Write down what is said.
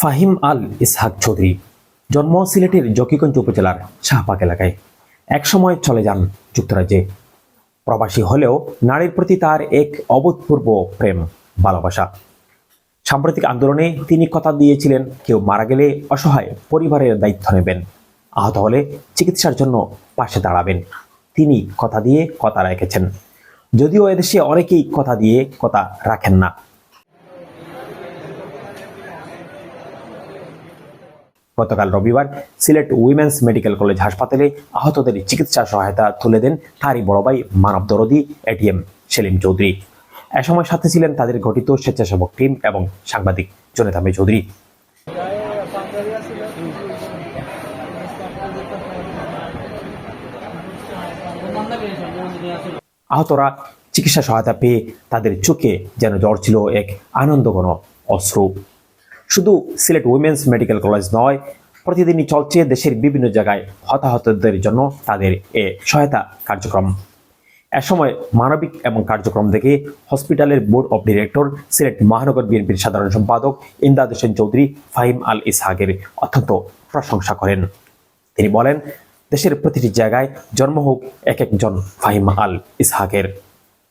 ফাহিম আল ইসহাক চৌধুরী, জন্ম সিলেটের জকিগঞ্জ উপজেলার শাহপাক এলাকায়। একসময় চলে যান যুক্তরাজ্যে। প্রবাসী হলেও নারীর প্রতি তার এক অভূতপূর্ব প্রেম, ভালোবাসা। সাম্প্রতিক আন্দোলনে তিনি কথা দিয়েছিলেন, কেউ মারা গেলে অসহায় পরিবারের দায়িত্ব নেবেন, আহত হলে চিকিৎসার জন্য পাশে দাঁড়াবেন। তিনি কথা দিয়ে কথা রেখেছেন। যদিও এদেশে অনেকেই কথা দিয়ে কথা রাখেন না। গতকাল রবিবার সিলেট উইমেন্স মেডিকেল কলেজ হাসপাতালে আহতদের চিকিৎসা সহায়তা তুলে দেন তারই বড় ভাই মানব দরদি, এটিএম সেলিম চৌধুরী। এ সময় সাথে ছিলেন তাদের গঠিত স্বেচ্ছাসেবক টিম এবং সাংবাদিক জনেতামে চৌধুরী। আহতরা চিকিৎসা সহায়তা পেয়ে তাদের চোখে যেন জ্বর ছিল এক আনন্দঘন অশ্রু। শুধু সিলেট উইমেন্স মেডিকেল কলেজ নয়, প্রতিদিনই চলছে দেশের বিভিন্ন জায়গায় হতাহতদের জন্য তাদের এ সহায়তা কার্যক্রম। এ সময় মানবিক এবং কার্যক্রম দেখে হসপিটালের বোর্ড অব ডিরেক্টর সিলেট মহানগর বিএনপির সাধারণ সম্পাদক ইমদাদ হোসেন চৌধুরী ফাহিম আল ইসহাকের অত্যন্ত প্রশংসা করেন। তিনি বলেন, দেশের প্রতিটি জায়গায় জন্ম হোক এক একজন ফাহিম আল ইসহাকের।